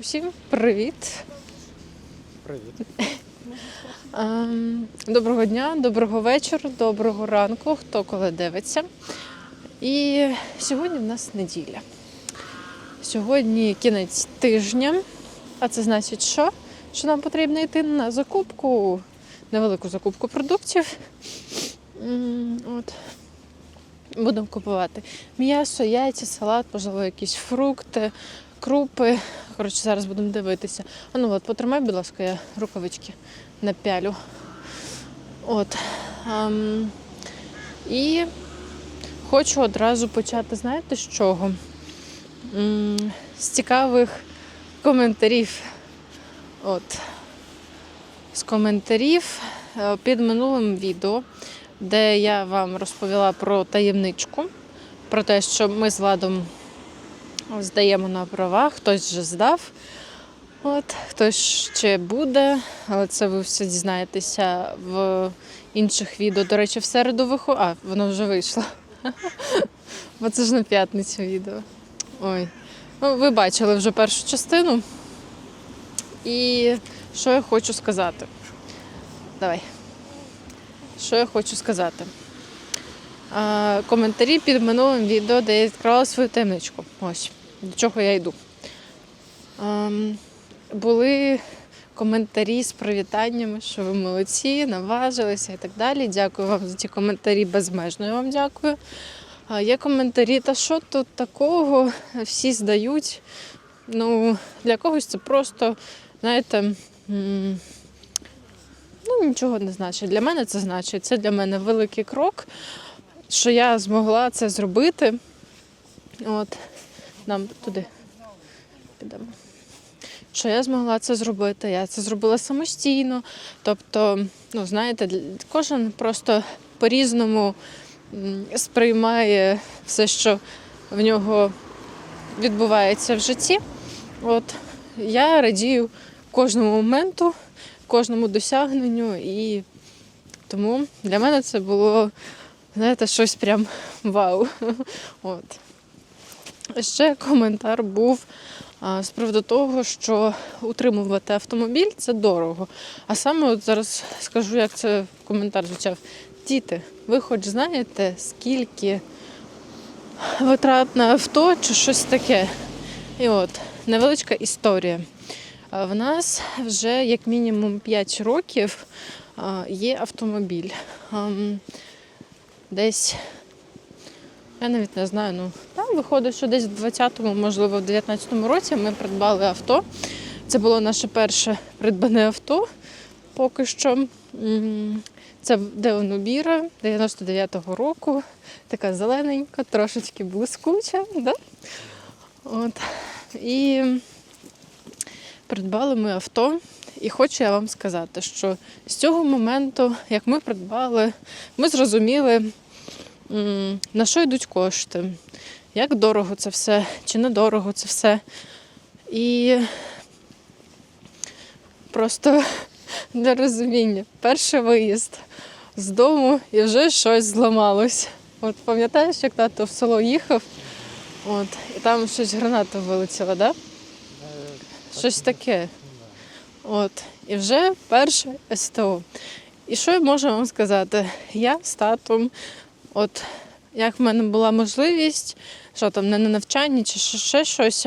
Усім привіт! Привіт. Ем, Доброго дня, доброго вечора, доброго ранку, хто коли дивиться. І сьогодні в нас неділя. Сьогодні кінець тижня, а це значить, що? Що нам потрібно йти на закупку, невелику закупку продуктів. От. Будемо купувати м'ясо, яйця, салат, можливо, якісь фрукти, крупи. Коротше, зараз будемо дивитися. А ну от, потримай, будь ласка, я рукавички напялю. От. Ем, і хочу одразу почати, знаєте, з чого? М, з цікавих коментарів. От. З коментарів е, під минулим відео, де я вам розповіла про таємничку, про те, що ми з Владом здаємо на права, хтось вже здав. От, хтось ще буде, але це ви все дізнаєтеся в інших відео. До речі, в середу виходить. А, воно вже вийшло. Бо це ж на п'ятницю відео. Ой. Ну, ви бачили вже першу частину. І що я хочу сказати? Давай. Що я хочу сказати? Коментарі під минулим відео, де я відкрила свою таємничку. Ось, до чого я йду. Ем, були коментарі з привітаннями, що ви молодці, наважилися і так далі. Дякую вам за ті коментарі, безмежно я вам дякую. А є коментарі, та що тут такого, всі здають. Ну, для когось це просто, знаєте, ну, нічого не значить. Для мене це значить. Це для мене великий крок, що я змогла це зробити. От, нам туди підемо що я змогла це зробити. Я це зробила самостійно. Тобто, ну знаєте, кожен просто по-різному сприймає все, що в нього відбувається в житті. От я радію кожному моменту, кожному досягненню, і тому для мене це було, знаєте, щось прям вау. От. Ще коментар був з приводу того, що утримувати автомобіль це дорого. А саме от зараз скажу, як це коментар звучав. Діти, ви хоч знаєте, скільки витрат на авто чи щось таке? І от невеличка історія. В нас вже як мінімум 5 років є автомобіль. Десь я навіть не знаю. Ну там виходить, що десь в 20-му, можливо, в 19-му році ми придбали авто. Це було наше перше придбане авто. Поки що. Це Деонобіра 99-го року. Така зелененька, трошечки блискуча. Да? От. І придбали ми авто. І хочу я вам сказати, що з цього моменту, як ми придбали, ми зрозуміли, на що йдуть кошти, як дорого це все, чи недорого це все. І просто для розуміння, перший виїзд з дому і вже щось зламалось. От пам'ятаєш, як тато в село їхав, от, і там щось граната вилетіла, да? Щось таке. От. І вже перше СТО. І що я можу вам сказати? Я з татом, от як в мене була можливість, що там не на навчанні чи ще, щось.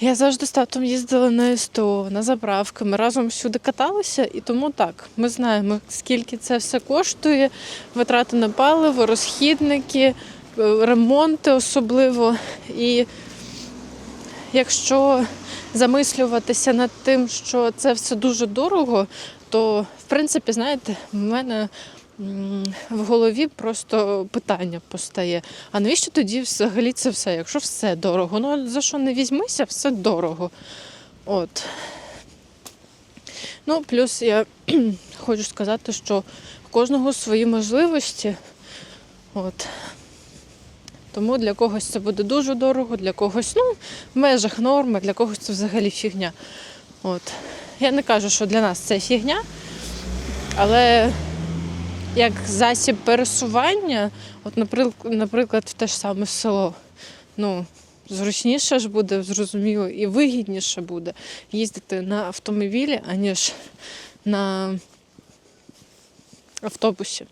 Я завжди з татом їздила на СТО, на заправки. Ми разом всюди каталися, і тому так, ми знаємо, скільки це все коштує, витрати на паливо, розхідники, е, ремонти особливо. І якщо замислюватися над тим, що це все дуже дорого, то в принципі, знаєте, в мене в голові просто питання постає. А навіщо тоді взагалі це все? Якщо все дорого? Ну за що не візьмися, все дорого. От. Ну, плюс я хочу сказати, що в кожного свої можливості. От. Тому для когось це буде дуже дорого, для когось ну, в межах норми, для когось це взагалі фігня. От. Я не кажу, що для нас це фігня, але як засіб пересування, от, наприклад, в те ж саме село, ну, зручніше ж буде, зрозуміло, і вигідніше буде їздити на автомобілі, аніж на автобусі.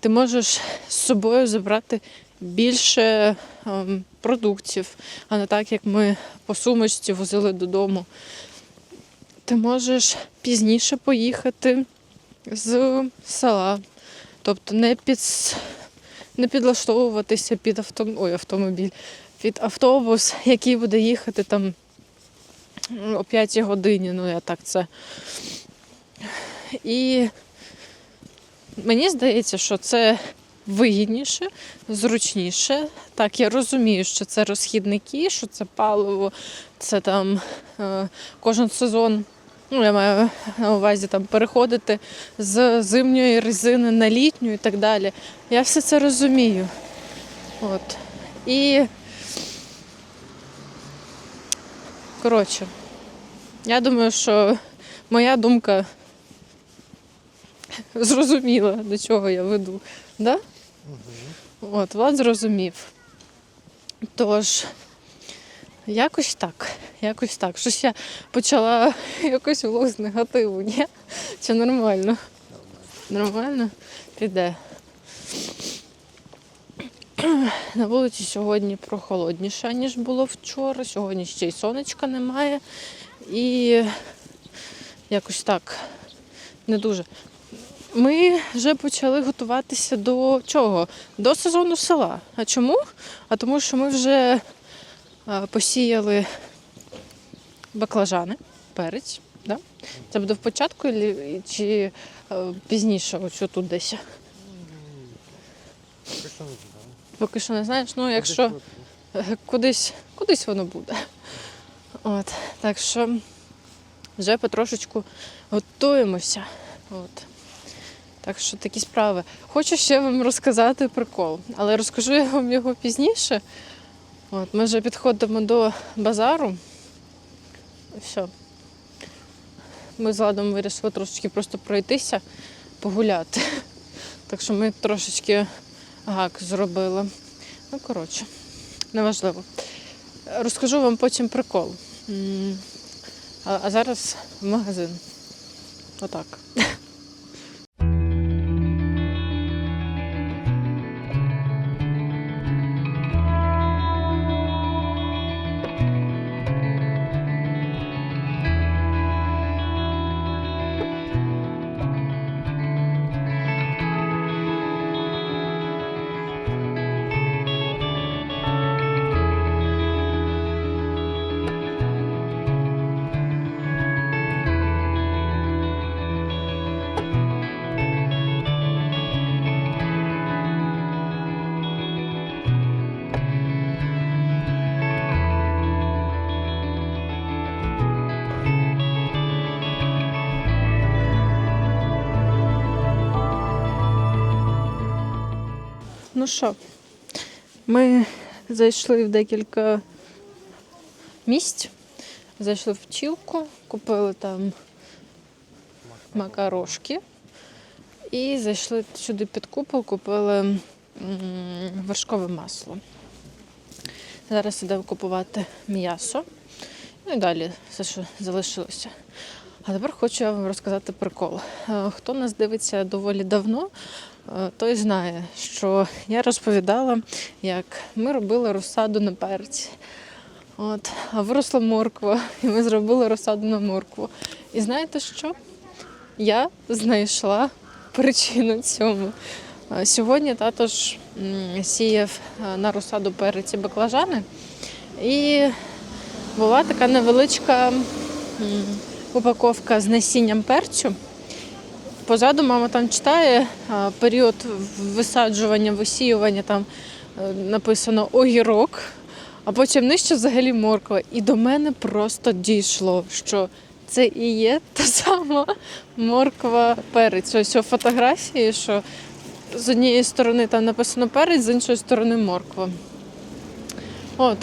Ти можеш з собою забрати більше ем, продуктів, а не так, як ми по сумочці возили додому. Ти можеш пізніше поїхати з села. Тобто не, під, не підлаштовуватися під авто, ой, автомобіль, під автобус, який буде їхати там о 5 годині. Ну, я так це. І мені здається, що це вигідніше, зручніше. Так, я розумію, що це розхідники, що це паливо, це там е, кожен сезон. Ну, я маю на увазі там переходити з зимньої резини на літню і так далі. Я все це розумію. От. І коротше, я думаю, що моя думка зрозуміла, до чого я веду. Да? От, Влад зрозумів. Тож, якось так. Якось так. Щось я почала якось влог з негативу, ні? Чи нормально? Нормально? Піде. На вулиці сьогодні прохолодніше, ніж було вчора. Сьогодні ще й сонечка немає. І якось так не дуже. Ми вже почали готуватися до чого? До сезону села. А чому? А тому що ми вже посіяли баклажани, перець. Да? Це буде в початку чи е, пізніше, ось тут десь. Поки що не знаю. Поки що не знаєш, ну якщо кудись, кудись воно буде. От, так що вже потрошечку готуємося. От. Так що такі справи. Хочу ще вам розказати прикол, але розкажу я вам його пізніше. От, ми вже підходимо до базару. Все. Ми з Ладом вирішили трошечки просто пройтися, погуляти. Так що ми трошечки гак зробили. Ну, коротше, неважливо. Розкажу вам потім прикол. А зараз в магазин. Отак. Ну що, ми зайшли в декілька місць. Зайшли в Чілку, купили там макарошки. І зайшли сюди під купол, купили вершкове масло. Зараз ідемо купувати м'ясо. Ну і далі все, що залишилося. А тепер хочу я вам розказати прикол. Е, Хто нас дивиться доволі давно, той знає, що я розповідала, як ми робили розсаду на перці. От, а виросла морква, і ми зробили розсаду на моркву. І знаєте що? Я знайшла причину цьому. Е, Сьогодні тато ж сіяв е, на розсаду перець і баклажани. І була така невеличка упаковка з насінням перцю. Позаду мама там читає період висаджування, висіювання, там е, написано огірок, а потім нижче взагалі морква. І до мене просто дійшло, що це і є та сама морква перець. Ось у фотографії, що з однієї сторони там написано перець, з іншої сторони морква. От.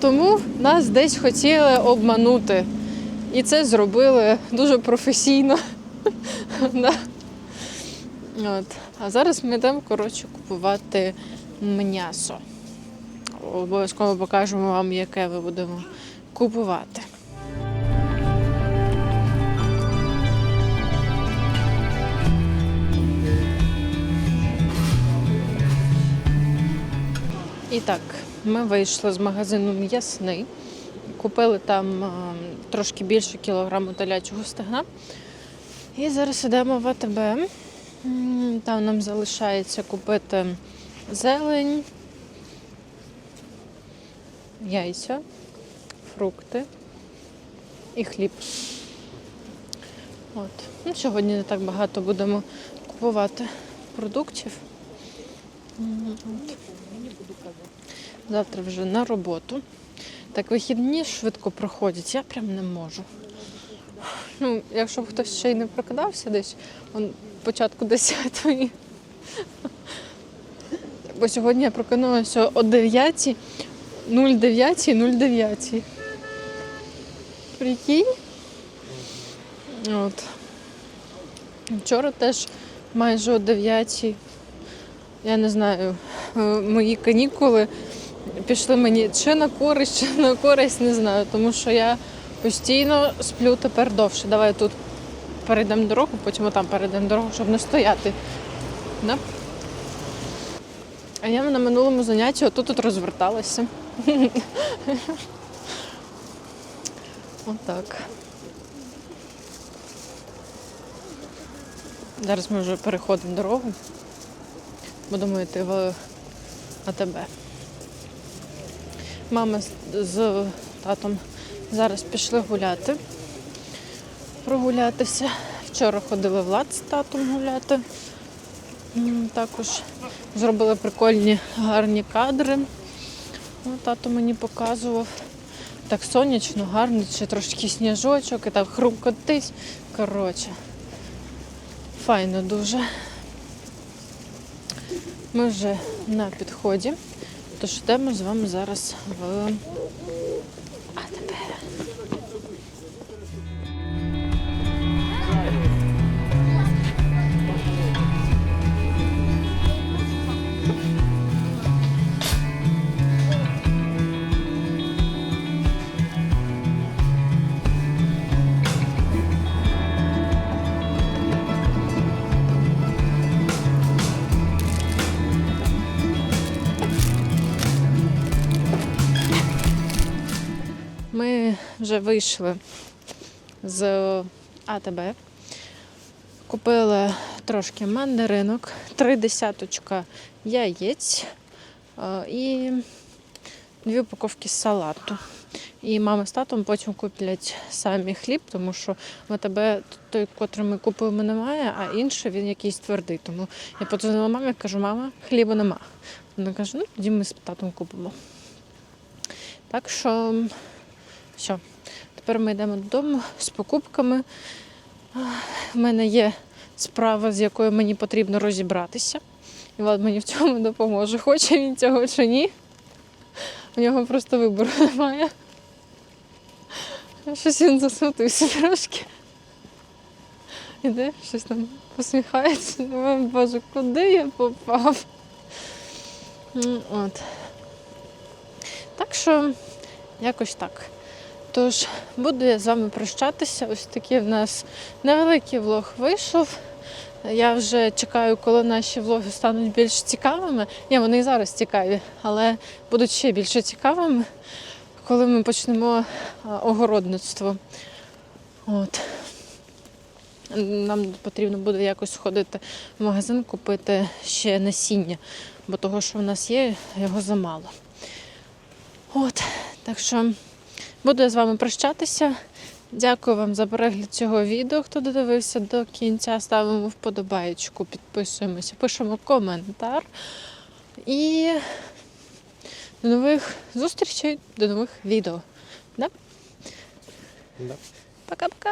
Тому нас десь хотіли обманути. І це зробили дуже професійно. От. А зараз ми йдемо коротше, купувати м'ясо. обов'язково покажемо вам, яке ми будемо купувати. І так, ми вийшли з магазину м'ясний. Купили там е, трошки більше кілограму телячого стегна. І зараз йдемо в АТБ. Там нам залишається купити зелень, яйця, фрукти і хліб. От. Ну, сьогодні не так багато будемо купувати продуктів. Завтра вже на роботу. Так вихідні швидко проходять, я прям не можу. Ну, якщо б хтось ще й не прокидався десь, он початку 10-ї. Бо сьогодні я прокинулася о 9, 09, 09. Прикинь? От. Вчора теж майже о 9. Я не знаю, е, мої канікули пішли мені чи на користь, чи на користь, не знаю, тому що я постійно сплю тепер довше. Давай тут перейдемо дорогу, потім там перейдемо дорогу, щоб не стояти. Да? А я на минулому занятті отут тут розверталася. Отак. Зараз ми вже переходимо дорогу. Будемо йти в АТБ. Мама з татом зараз пішли гуляти, прогулятися. Вчора ходили Влад з татом гуляти. Також зробили прикольні гарні кадри. Ну, тато мені показував. Так сонячно, гарно, ще трошки сніжочок і так хрумкотить. Коротше, файно дуже. Ми вже на підході. Тож йдемо з вами зараз в вже вийшли з АТБ. Купили трошки мандаринок, три десяточка яєць е, і дві упаковки салату. І мама з татом потім куплять самі хліб, тому що в АТБ той, котрий ми купуємо, немає, а інший він якийсь твердий. Тому я подзвонила мамі, кажу, мама, хліба нема. Вона каже, ну тоді ми з татом купимо. Так що все. Тепер ми йдемо додому з покупками. У мене є справа, з якою мені потрібно розібратися. І Влад мені в цьому допоможе. Хоче він цього чи ні. У нього просто вибору немає. Щось він засмутився трошки. Іде, щось там посміхається. Думаю, Боже, куди я попав? От. Так що якось так. Тож буду я з вами прощатися. Ось такий в нас невеликий влог вийшов. Я вже чекаю, коли наші влоги стануть більш цікавими. Ні, вони і зараз цікаві, але будуть ще більше цікавими, коли ми почнемо огородництво. От. Нам потрібно буде якось сходити в магазин, купити ще насіння, бо того, що в нас є, його замало. От, так що буду я з вами прощатися. Дякую вам за перегляд цього відео. Хто додивився до кінця, ставимо вподобаєчку, підписуємося, пишемо коментар. І до нових зустрічей, до нових відео. Да? Да. Пока-пока!